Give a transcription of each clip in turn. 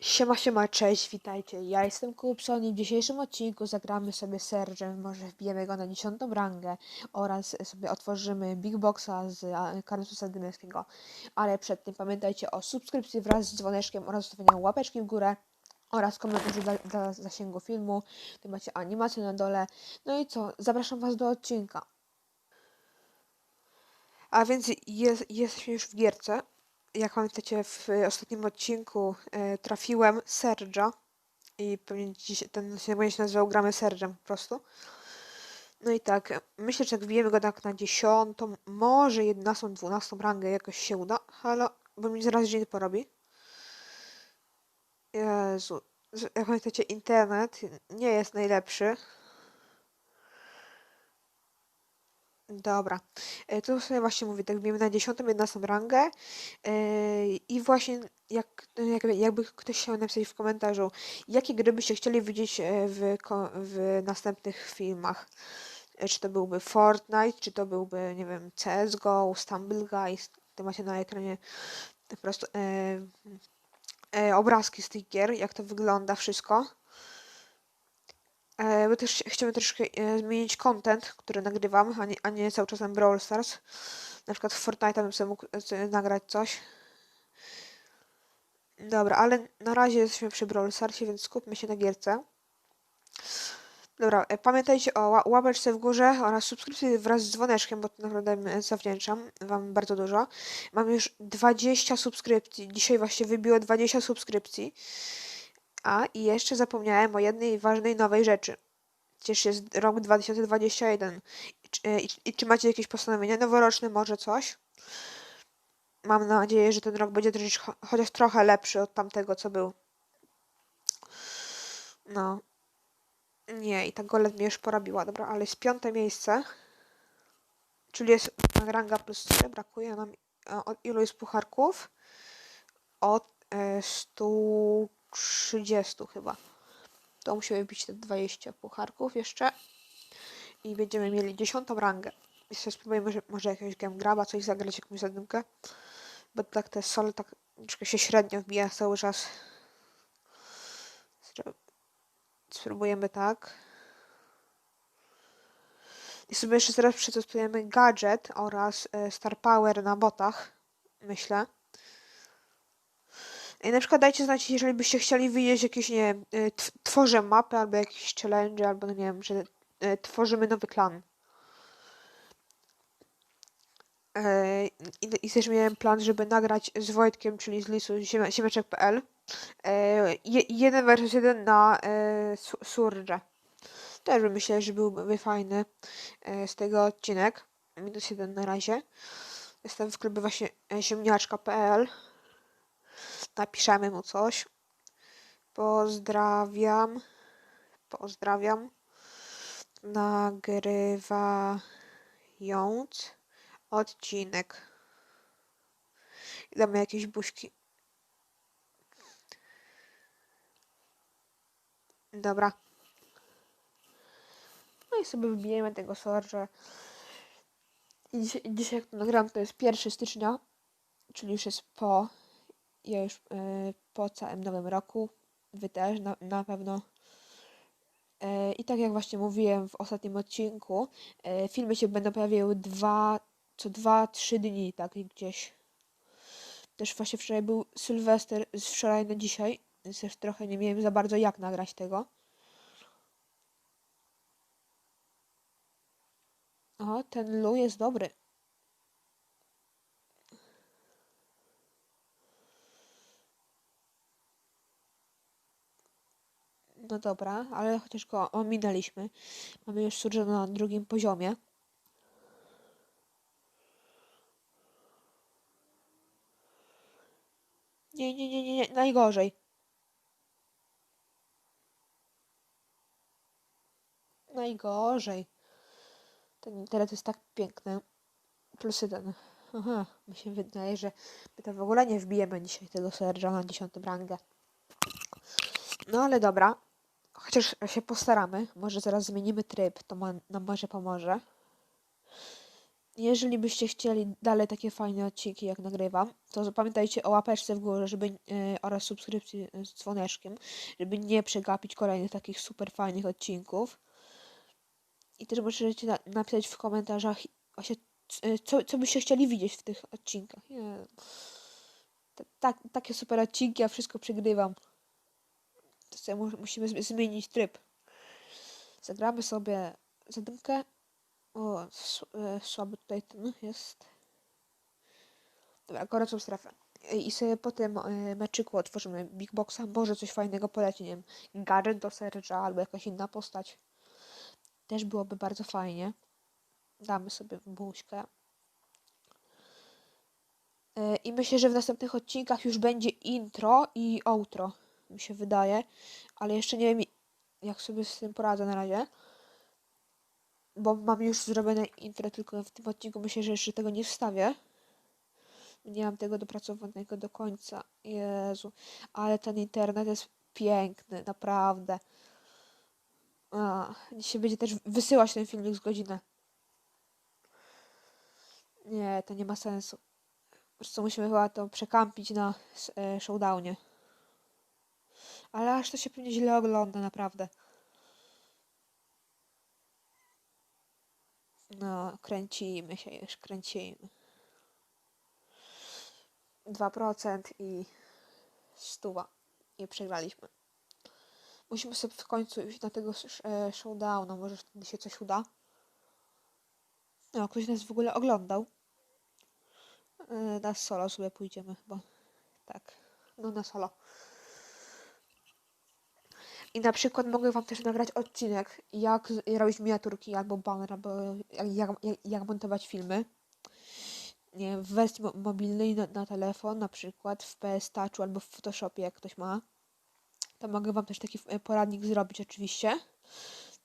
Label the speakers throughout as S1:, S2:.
S1: Siema, siema, cześć, witajcie. Ja jestem Kupson i w dzisiejszym odcinku zagramy sobie Serge'em, może wbijemy go na 10 rangę oraz sobie otworzymy Big Boxa z a, Kartusa Dymowskiego. Ale przed tym pamiętajcie o subskrypcji wraz z dzwoneczkiem oraz zostawieniu łapeczki w górę oraz komentarzu dla, dla zasięgu filmu. Tu macie animację na dole. No i co, zapraszam Was do odcinka. A więc jest, jesteśmy już w gierce. Jak pamiętacie, w ostatnim odcinku e, trafiłem Serge'a i pewnie dziś ten odcinek się nazywał Gramy Serge'em po prostu. No i tak, myślę, że jak wbijemy go tak na 10, może 11, 12 rangę jakoś się uda. Halo, bo mi zaraz dzień porobi. Jezu, jak pamiętacie, internet nie jest najlepszy. Dobra, e, to sobie właśnie mówię, tak wbijemy na 10, 11 rangę e, i właśnie jak, jakby, jakby ktoś chciał napisać w komentarzu, jakie gry byście chcieli widzieć e, w, w następnych filmach. Czy to byłby Fortnite, czy to byłby, nie wiem, CSGO, Stumble Guys, to macie na ekranie po prostu e, e, obrazki z tych gier, jak to wygląda wszystko. E, bo też ch- chciałbym troszkę e, zmienić content, który nagrywam, a nie, a nie cały czas Brawl Stars. Na przykład w Fortnite bym sobie mógł e, nagrać coś. Dobra, ale na razie jesteśmy przy Brawl Starsie, więc skupmy się na gierce. Dobra, e, pamiętajcie o ła- łapeczce w górze oraz subskrypcji wraz z dzwoneczkiem, bo to naprawdę zawdzięczam Wam bardzo dużo. Mam już 20 subskrypcji. Dzisiaj właśnie wybiło 20 subskrypcji. A i jeszcze zapomniałem o jednej ważnej nowej rzeczy. Przecież jest rok 2021. I, czy- e, i, I czy macie jakieś postanowienia noworoczne, może coś? Mam nadzieję, że ten rok będzie chociaż trochę lepszy od tamtego, co był. No. Nie, i ta golet mnie już porobiła. Dobra, ale jest piąte miejsce. Czyli jest ranga plus 3. Brakuje nam. A od ilu jest pucharków? Od e, 130 chyba. To musimy wbić te 20 pucharków jeszcze. I będziemy mieli 10 rangę. Jeszcze spróbujemy może, może jakiegoś game graba, coś zagrać, jakąś zadymkę. Bo tak te sole tak troszkę się średnio wbija cały czas. Spró- Spróbujemy tak. I sobie jeszcze teraz przetestujemy gadżet oraz e, Star Power na botach, myślę. I na przykład dajcie znać, jeżeli byście chcieli widzieć jakieś, nie wiem, e, tw- tworzę mapę albo jakieś challenge, albo no nie wiem, że e, tworzymy nowy klan. E, I, I też miałem plan, żeby nagrać z Wojtkiem, czyli z lisu ziemeczek.pl e, je- jeden versus jeden na e, su- Surge. Też myślę, że byłby fajny e, z tego odcinek. Minus jeden na razie. Jestem w klubie właśnie e, ziemniaczka.pl. Napiszemy mu coś. Pozdrawiam. Pozdrawiam. Nagrywając odcinek. Damy jakieś buźki. Dobra. No i sobie wybijemy tego Sorge. I dzisiaj, dzisiaj jak to nagram, to jest 1 stycznia, czyli już jest po, ja już e, po całym nowym roku. Wy też na, na pewno. E, I tak jak właśnie mówiłem w ostatnim odcinku, e, filmy się będą pojawiały dwa, co dwa, trzy dni, tak gdzieś. Też właśnie wczoraj był Sylwester z wczoraj na dzisiaj, też trochę nie miałem za bardzo jak nagrać tego. O, ten Lu jest dobry. No dobra, ale chociaż go ominęliśmy. Mamy już Surge'a na drugim poziomie. Nie, nie, nie, nie, nie, najgorzej. Najgorzej. Ten internet jest tak piękny. Plus jeden. Aha, mi się wydaje, że my to w ogóle nie wbijemy dzisiaj tego Serge'a na 10 rangę. No ale dobra. Chociaż się postaramy. Może zaraz zmienimy tryb, to ma, nam może pomoże. jeżeli byście chcieli dalej takie fajne odcinki, jak nagrywam, to pamiętajcie o łapeczce w górze żeby, e, oraz subskrypcji z dzwoneczkiem, żeby nie przegapić kolejnych takich super fajnych odcinków. I też możecie na, napisać w komentarzach właśnie, co, co byście chcieli widzieć w tych odcinkach. Tak, takie super odcinki, a wszystko przegrywam. To sobie mu- musimy zmienić tryb. Zagramy sobie zadymkę. O, e, słaby tutaj ten jest. Dobra, gorącą strefę. I i sobie po tym e, meczyku otworzymy Big Boxa. Może coś fajnego poleci, nie wiem, gadżet do Serge'a albo jakaś inna postać. Też byłoby bardzo fajnie. Damy sobie buźkę. E, I myślę, że w następnych odcinkach już będzie intro i outro, mi się wydaje. Ale jeszcze nie wiem, jak sobie z tym poradzę na razie. Bo mam już zrobione intro, tylko w tym odcinku myślę, że jeszcze tego nie wstawię. Nie mam tego dopracowanego do końca. Jezu. Ale ten internet jest piękny, naprawdę. A, dzisiaj będzie też wysyłać ten filmik z godzinę. Nie, to nie ma sensu. Po prostu musimy chyba to przekampić na e, showdownie. Ale aż to się pewnie źle ogląda, naprawdę. No, kręcimy się już, kręcimy. 2% i stuwa. I przegraliśmy. Musimy sobie w końcu iść na tego e, showdowna, może wtedy się coś uda. No, ktoś nas w ogóle oglądał. E, Na solo sobie pójdziemy chyba. Tak. No na solo. I na przykład mogę wam też nagrać odcinek, jak robić miniaturki albo banner, albo jak, jak, jak, montować filmy. Nie w wersji mo- mobilnej na, na telefon, na przykład w PS Touchu albo w Photoshopie, jak ktoś ma. To mogę wam też taki e, poradnik zrobić oczywiście.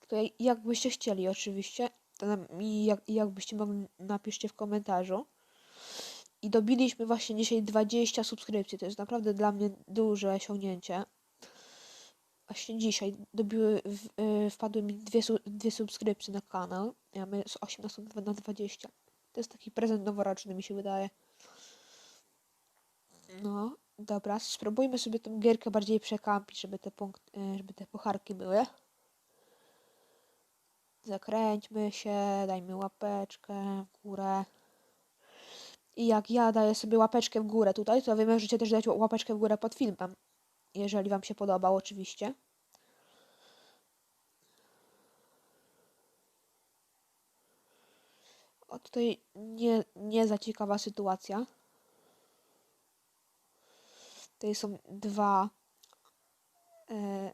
S1: Tylko jak- jakbyście chcieli oczywiście, to nam, jak, jakbyście mogli, napiszcie w komentarzu. I dobiliśmy właśnie dzisiaj 20 subskrypcji. To jest naprawdę dla mnie duże osiągnięcie. Właśnie dzisiaj dobiły, y, wpadły mi dwie, dwie subskrypcje na kanał. Mamy z 18 na 20. To jest taki prezent noworoczny, mi się wydaje. No, dobra, spróbujmy sobie tą gierkę bardziej przekampić, żeby te, punkt, y, żeby te pucharki były. Zakręćmy się, dajmy łapeczkę w górę. I jak ja daję sobie łapeczkę w górę tutaj, to wy możecie też dać łapeczkę w górę pod filmem. Jeżeli wam się podobał oczywiście. O, tutaj nie, nie za ciekawa sytuacja. Tutaj są dwa. E,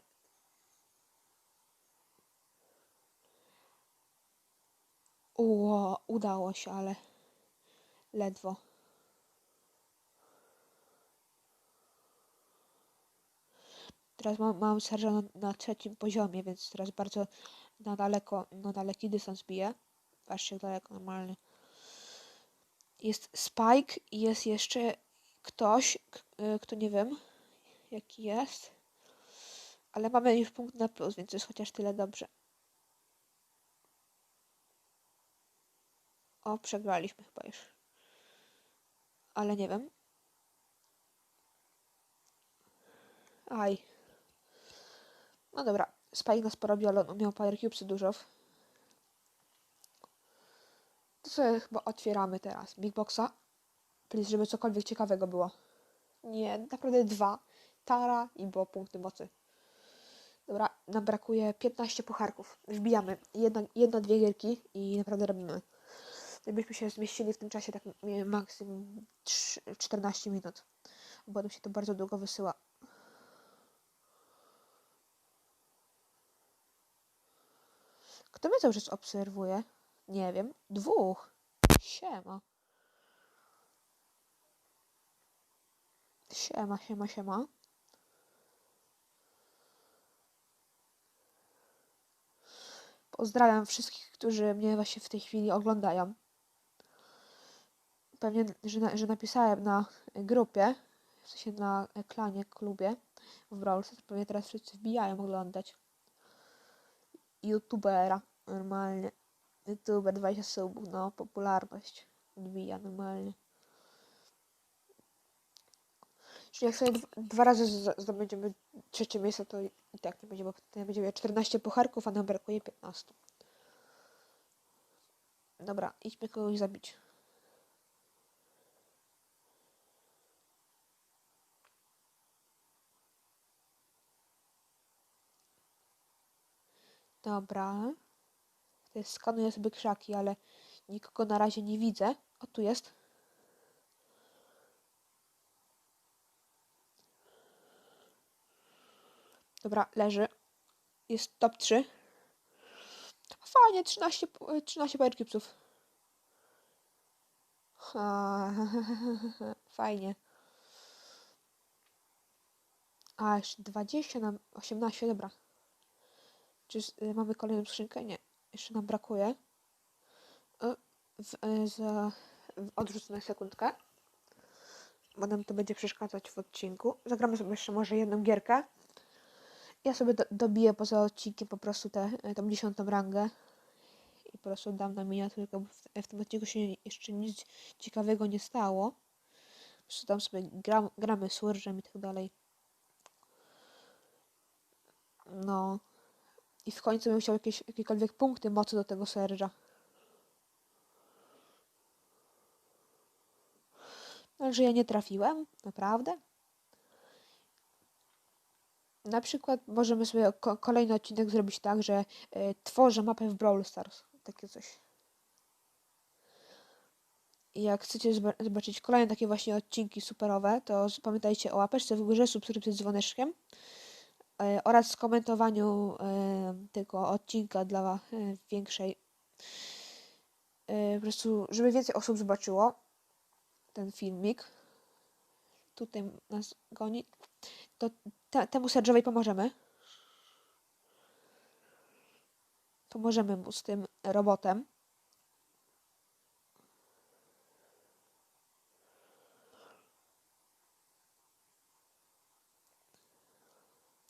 S1: Ło, udało się, ale ledwo. Teraz mam, mam na, na trzecim poziomie, więc teraz bardzo na daleko, na daleki dystans biję. Patrzcie jak daleko, normalnie. Jest Spike i jest jeszcze ktoś, y, kto nie wiem jaki jest. Ale mamy już punkt na plus, więc jest chociaż tyle dobrze. O, przegraliśmy chyba już. Ale nie wiem. Aj. No dobra, Spike nas porobił, ale on miał Power Cubesy dużo. To sobie chyba otwieramy teraz Big Boxa. Please, żeby cokolwiek ciekawego było. Nie, naprawdę dwa. Tara i było punkty mocy. Dobra, nam brakuje 15 pucharków. Wbijamy jedna, jedna dwie gierki i naprawdę robimy. Gdybyśmy się zmieścili w tym czasie tak maksimum 3, 14 minut. Bo potem się to bardzo długo wysyła. Kto mnie cały czas obserwuje? Nie wiem. Dwóch. Siema. Siema, siema, siema. Pozdrawiam wszystkich, którzy mnie właśnie w tej chwili oglądają. Pewnie, że, na, że napisałem na grupie, w sensie na klanie, klubie w Brawl Stars, pewnie teraz wszyscy wbijają oglądać. YouTubera, normalnie. Youtuber, 20 subów, no popularność odbija normalnie. Czyli jak sobie dwa, razy zdobędziemy trzecie miejsce, to i tak nie będzie, bo wtedy będziemy mieli 14 pucharków, a nam brakuje 15. Dobra, idźmy kogoś zabić. Dobra. To jest, skanuję sobie krzaki, ale nikogo na razie nie widzę. O, tu jest. Dobra, leży. Jest top 3. Fajnie, 13, pu- 13 power chipsów. Ha, Fajnie. A, jeszcze 20 nam, 18, dobra. Czy y, mamy kolejną skrzynkę? Nie. Jeszcze nam brakuje. Y, w, y, za, odrzucę na sekundkę. Bo nam to będzie przeszkadzać w odcinku. Zagramy sobie jeszcze może jedną gierkę. Ja sobie do, dobiję poza odcinkiem po prostu tę tą dziesiątą rangę. I po prostu dam na miniaturkę, bo w, w tym odcinku się jeszcze nic ciekawego nie stało. Po prostu tam sobie gram, gramy z i tak dalej. No. I w końcu bym chciał jakieś, jakiekolwiek punkty mocy do tego serża. Ale że ja nie trafiłem? Naprawdę? Na przykład możemy sobie ko- kolejny odcinek zrobić tak, że y, tworzę mapę w Brawl Stars. Takie coś. I jak chcecie zobaczyć kolejne takie właśnie odcinki superowe, to pamiętajcie o łapeczce w górze, subskrypcji z dzwoneczkiem oraz skomentowaniu e, tego odcinka dla e, większej e, po prostu, żeby więcej osób zobaczyło ten filmik. Tutaj nas goni. To te, temu Serge'owi pomożemy. Pomożemy mu z tym robotem.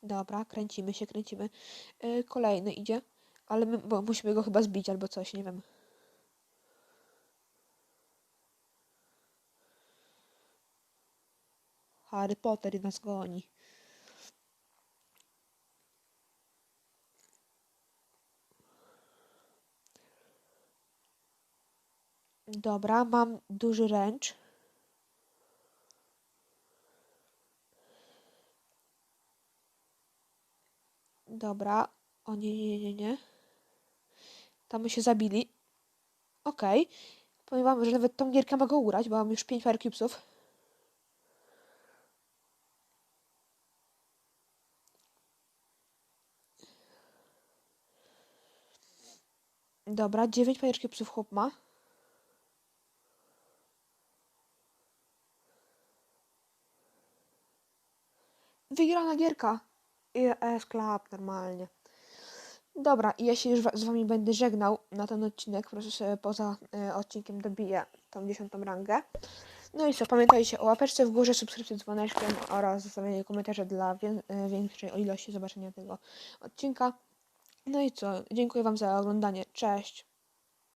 S1: Dobra, kręcimy się, kręcimy. Yy, kolejny idzie, ale my bo musimy go chyba zbić albo coś, nie wiem. Harry Potter nas goni. Dobra, mam duży ręcz. Dobra. O nie, nie, nie, nie. Tam my się zabili. Okej. Powiem wam, że nawet tą gierkę mogę ugrać, bo mam już 5 Fire Cubesów. Dobra, 9 Fire Cubesów chłop ma. Wygrana gierka. I normalnie. Dobra, ja się już z wami będę żegnał na ten odcinek. Po prostu sobie poza e, odcinkiem dobiję tą dziesiątą rangę. No i co, pamiętajcie o łapeczce w górze, subskrypcji z dzwoneczkiem oraz zostawieniu komentarza dla e, większej ilości zobaczenia tego odcinka. No i co, dziękuję wam za oglądanie. Cześć!